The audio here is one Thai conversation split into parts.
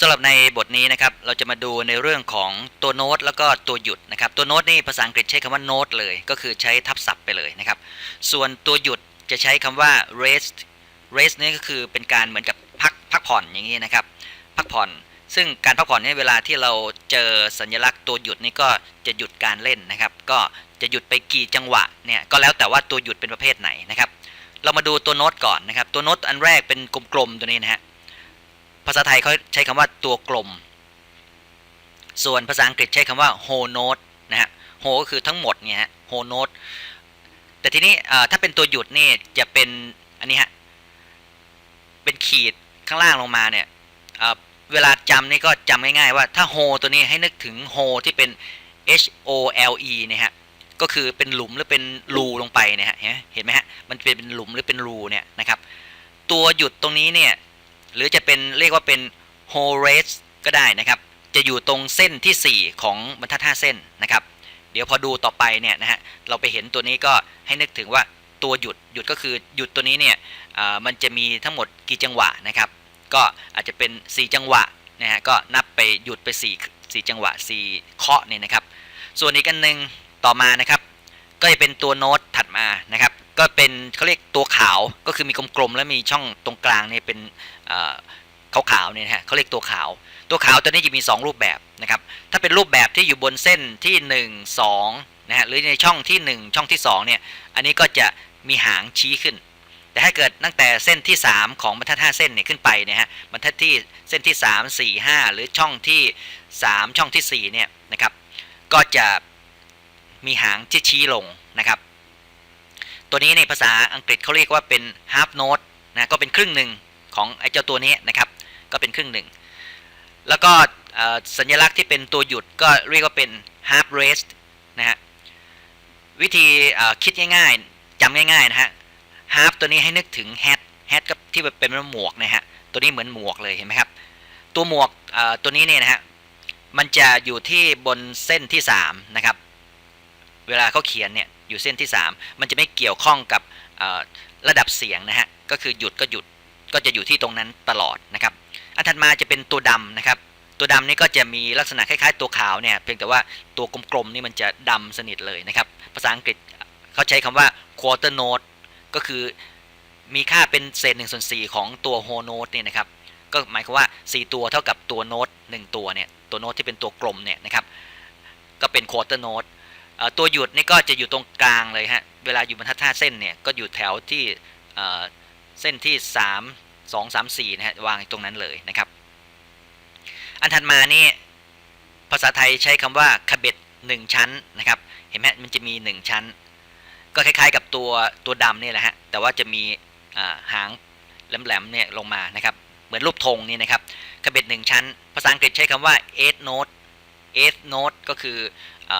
สำหรับในบทนี้นะครับเราจะมาดูในเรื่องของตัวโน้ตแล้วก็ตัวหยุดนะครับตัวโน้ตนี่ภาษาอังกฤษใช้คำว่าโน้ตเลย ก็คือใช้ทับศัพท์ไปเลยนะครับส่วนตัวหยุดจะใช้คำว่า rest rest นี่ก็คือเป็นการเหมือนกับพักพักผ่อนอย่างนี้นะครับพักผ่อนซึ่งการพักผ่อนนี่เวลาที่เราเจอสัญลักษณ์ตัวหยุดนี่ก็จะหยุดการเล่นนะครับ ก็จะหยุดไปกี่จังหวะเนี่ยก็แล้วแต่ว่าตัวหยุดเป็นประเภทไหนนะครับ เรามาดูตัวโน้ตก่อนนะครับตัวโน้ตอันแรกเป็นกลมๆตัวนี้นะฮะ ภาษาไทยเขาใช้คำว่าตัวกลม ส่วนภาษาอังกฤษใช้คำว่า whole note นะฮะ whole ก็คือทั้งหมดเนี่ยฮะ whole note แต่ทีนี้ถ้าเป็นตัวหยุดนี่จะเป็นอันนี้ฮะ เป็นขีดข้างล่างลงมาเนี่ยเวลาจำนี่ก็จำง่ายๆว่าถ้า hole ตัวนี้ให้นึกถึง hole ที่เป็น H O L E เนี่ยฮะก็คือเป็นหลุมหรือเป็นรูลงไปเนี่ยฮะเห็นเห็นไหมฮะมันเป็นเป็นหลุมหรือเป็นรูเนี่ยนะครับตัวหยุดตรงนี้เนี่ย หรือจะเป็นเรียกว่าเป็น whole race ก็ได้นะครับ จะอยู่ตรงเส้นที่ 4 ของบรรทัด5เส้นนะครับ เดี๋ยวพอดูต่อไปเนี่ยนะฮะเราไปเห็นตัวนี้ก็ให้นึกถึงว่าตัวหยุดหยุดก็คือหยุดตัวนี้เนี่ยมันจะมีทั้งหมดกี่จังหวะนะครับ ก็อาจจะเป็น 4 จังหวะนะฮะก็นับไปหยุดไป 4 4 จังหวะ 4 เคาะเนี่ยนะครับ ส่วนอีกอันหนึ่งต่อมานะครับ ก็จะเป็นตัวโน้ตถัดมานะครับ ก็เป็นเขาเรียกตัวขาวก็คือมีกลมๆแล้วมีช่องตรงกลางเนี่ยเป็นขาวขาวๆเนี่ยฮะเขาเรียกตัวขาว ตัวขาวตัวนี้จะมี 2 รูปแบบนะครับถ้าเป็นรูปแบบที่อยู่บนเส้นที่ 1 2นะฮะหรือในช่องที่ 1 ช่องที่2เนี่ยอันนี้ก็จะมีหางชี้ขึ้น แต่ถ้าเกิดตั้งแต่เส้นที่ 3 ของบรรทัด5เส้นเนี่ยขึ้นไปเนี่ยฮะบรรทัดที่เส้นที่ 3 4 5 หรือช่องที่ 3 ช่องที่4เนี่ยนะครับก็จะมีหางที่ชี้ลงนะครับ ตัวนี้ในภาษาอังกฤษเขาเรียกว่าเป็น half note นะก็เป็นครึ่งหนึ่งของไอ้เจ้าตัวนี้นะครับก็เป็นครึ่งหนึ่งแล้วก็สัญลักษณ์ที่เป็นตัวหยุดก็เรียกว่าเป็น half rest นะฮะวิธีคิดง่ายๆจำง่ายๆนะฮะ half ตัวนี้ให้นึกถึง hat hat ก็ที่เป็นหมวกนะฮะตัวนี้เหมือนหมวกเลยเห็นไหมครับตัวหมวกตัวนี้เนี่ยนะฮะมันจะอยู่ที่บนเส้นที่3นะครับเวลาเขาเขียนเนี่ย อยู่เส้นที่ 3 มันจะไม่เกี่ยวข้องกับระดับเสียงนะฮะก็คือหยุดก็หยุดก็จะอยู่ที่ตรงนั้นตลอดนะครับอันถัดมาจะเป็นตัวดำนะครับ ตัวดำนี่ก็จะมีลักษณะคล้ายๆ ตัวขาวเนี่ยเพียงแต่ว่าตัวกลมๆนี่มันจะดำสนิทเลยนะครับ ภาษาอังกฤษเขาใช้คำว่า quarter note ก็คือมีค่าเป็นเศษหนึ่งส่วนสี่ของตัว whole note เนี่ยนะครับก็หมายความว่า 4 ตัวเท่ากับตัวโน้ต1ตัวเนี่ยตัวโน้ตที่เป็นตัวกลมเนี่ยนะครับก็เป็น quarter note ตัวหยุดนี่ก็จะอยู่ตรงกลางเลยฮะ เวลาอยู่บรรทัดห้าเส้นเนี่ยก็อยู่แถวที่เส้นที่ 3 2 3 4นะฮะวางตรงนั้นเลยนะครับ อันถัดมานี่ภาษาไทยใช้คำว่าขบเบ็ด1ชั้นนะครับ เห็นไหมมันจะมี 1 ชั้น ก็คล้ายๆกับตัวตัวดำนี่แหละฮะ แต่ว่าจะมีหางแหลมๆเนี่ยลงมานะครับ เหมือนรูปธงนี่นะครับขบเบ็ดหนึ่งชั้น ภาษาอังกฤษใช้คำว่า eight note e i g h note ก็คืออ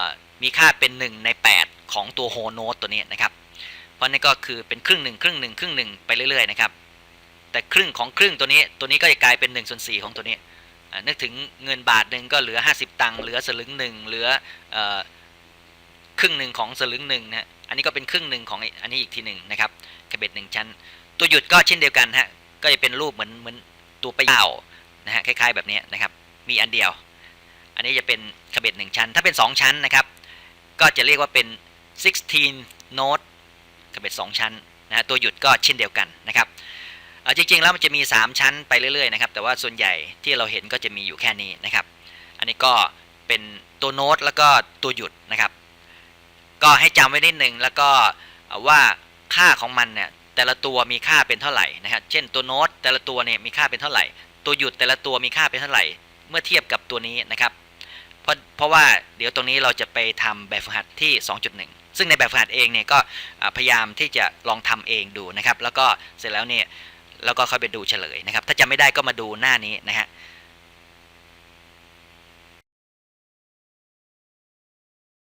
มีค่าเป็น 1 ใน 8 ของตัว whole note ตัวนี้นะครับ เพราะนี่ก็คือเป็นครึ่งหนึ่งครึ่งหนึ่งครึ่งหนึ่งไปเรื่อยๆนะครับ แต่ครึ่งของครึ่งตัวนี้ตัวนี้ก็จะกลายเป็น1ส่วน4ของตัวนี้นึกถึงเงินบาทหนึ่งก็เหลือ 50 ตังค์เหลือสลึงหนึ่งเหลืออครึ่งหนึ่งของสลึงหนึ่งนะอันนี้ก็เป็นครึ่งหนึ่งของอันนี้อีกทีหนึ่งนะครับขบเบ็ดหนึ่งชั้น ตัวหยุดก็เช่นเดียวกันฮะก็จะเป็นรูปเหมือนเหมือนตัวไปยาวนะฮะคล้าย ๆแบบนี้นะครับ มีอันเดียว อันนี้จะเป็นขบเบ็ดหนึ่งชั้น ถ้าเป็น 2 ชั้นนะครับ ก็จะเรียกว่าเป็น 16 note ขบเบ็ด2ชั้นนะฮะตัวหยุดก็เช่นเดียวกันนะครับเอ่อจริงๆแล้วมันจะมี 3 ชั้นไปเรื่อยๆนะครับแต่ว่าส่วนใหญ่ที่เราเห็นก็จะมีอยู่แค่นี้นะครับ อันนี้ก็เป็นตัวโน้ตแล้วก็ตัวหยุดนะครับ ก็ให้จำไว้นิดหนึ่งแล้วก็ว่าค่าของมันเนี่ยแต่ละตัวมีค่าเป็นเท่าไหร่นะครับ เช่นตัวโน้ตแต่ละตัวเนี่ยมีค่าเป็นเท่าไหร่ ตัวหยุดแต่ละตัวมีค่าเป็นเท่าไหร่ เมื่อเทียบกับตัวนี้นะครับ ราะเพราะว่าเดี๋ยวตรงนี้เราจะไปทำแบบฝึกหัดที่ 2.1 ซึ่งในแบบฝึกหัดเองเนี่ยก็พยายามที่จะลองทำเองดูนะครับ แล้วก็เสร็จแล้วเนี่ยเราก็ค่อยไปดูเฉลยนะครับ ถ้าจำไม่ได้ก็มาดูหน้านี้นะฮะ